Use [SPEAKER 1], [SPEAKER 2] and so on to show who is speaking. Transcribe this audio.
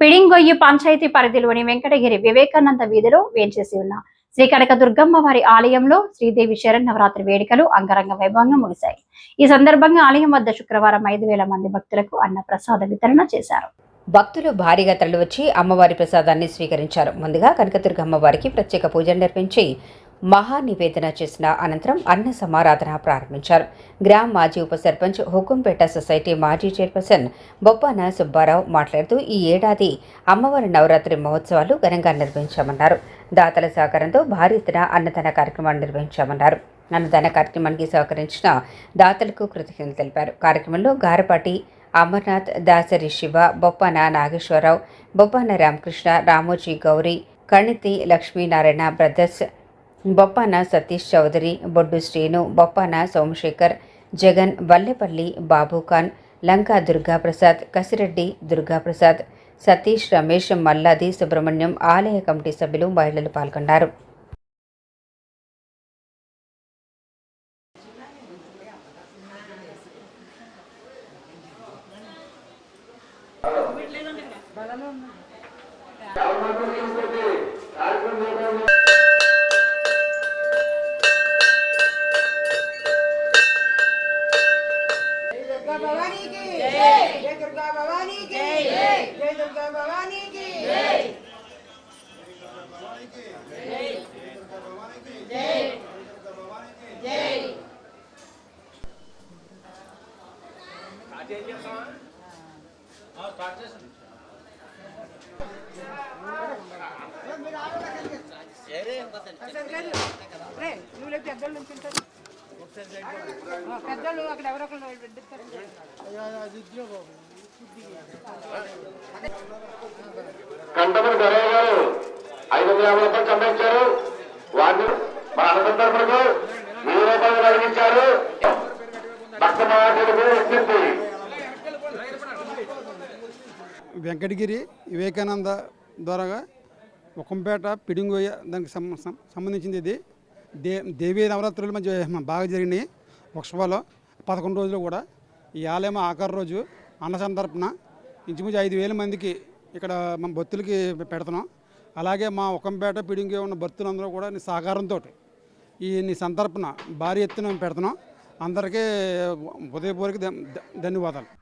[SPEAKER 1] పిడింగొయ్యి పంచాయతీ పరిధిలోని వెంకటగిరి వివేకానంద వీధిలో వేంచేసి ఉన్న శ్రీ కనక దుర్గమ్మ వారి ఆలయంలో శ్రీదేవి శరణ్ నవరాత్రి వేడుకలు అంగరంగ వైభవంగా ముగిశాయి. ఈ సందర్భంగా ఆలయం వద్ద శుక్రవారం ఐదు వేల మంది భక్తులకు అన్న ప్రసాద వితరణ చేశారు.
[SPEAKER 2] భక్తులు భారీగా తరలివచ్చి అమ్మవారి ప్రసాదాన్ని స్వీకరించారు. ముందుగా కనకదుర్గ అమ్మవారికి ప్రత్యేక పూజలు నిర్వహించి మహా నివేదన చేసిన అనంతరం అన్న సమారాధన ప్రారంభించారు. గ్రామ మాజీ ఉప సర్పంచ్ హుకుంపేట సొసైటీ మాజీ చైర్పర్సన్ బొప్పాన సుబ్బారావు మాట్లాడుతూ ఈ ఏడాది అమ్మవారి నవరాత్రి మహోత్సవాలు ఘనంగా నిర్వహించామన్నారు. దాతల సహకారంతో భారీ ఎత్తున అన్నదాన కార్యక్రమాన్ని నిర్వహించామన్నారు. అన్నదాన కార్యక్రమానికి సహకరించిన దాతలకు కృతజ్ఞతలు తెలిపారు. కార్యక్రమంలో గారపాటి అమర్నాథ్ దాసరి శివ బొప్పన నాగేశ్వరరావు బొప్పన రామకృష్ణ రామోజీ గౌరీ కణితి లక్ష్మీనారాయణ బ్రదర్స్ బొప్పన సతీష్ చౌదరి బొడ్డు శ్రీను బొప్పన సోమశేఖర్ జగన్ వల్లెపల్లి బాబుఖాన్ లంకా దుర్గాప్రసాద్ కసిరెడ్డి దుర్గాప్రసాద్ సతీష్ రమేష్ మల్లాది సుబ్రహ్మణ్యం ఆలయ కమిటీ సభ్యులు మహిళలు పాల్గొన్నారు.
[SPEAKER 3] दुर्गा भवानी की जय जय दुर्गा भवानी की जय जय दुर्गा भवानी की जय రే, నువ్వు లేపు పెద్దోళ్ళు నుంచుంటారు. పెద్దలు అక్కడ ఎవరొకరు ఒకరు పెడతారు.
[SPEAKER 4] గారు ఐదు వందల యాభై రూపాయలు సంపాదించారు. వారిని మన అన్నదాత తరపునకు వెయ్యి రూపాయలు కలిగించారు. భక్త మహాశయులకు విజ్ఞప్తి
[SPEAKER 5] వెంకటగిరి వివేకానంద ద్వారా ఒకంపేట పిడింగోయ దానికి సంబంధించింది ఇది. దే దేవీ నవరాత్రులు మంచి బాగా జరిగినాయి. ఉత్సవాలు పదకొండు రోజులు కూడా. ఈ ఆలయం ఆఖరి రోజు అన్న సందర్భన ఇంచుమించు ఐదు వేల మందికి ఇక్కడ మన భక్తులకి పెడుతున్నాం. అలాగే మా ఒకంపేట పిడింగి ఉన్న భక్తులందరూ కూడా నీ సహకారంతో ఈ నీ సందర్భన భారీ ఎత్తున పెడుతున్నాం. అందరికీ ఉదయపూర్వక ధన్యవాదాలు.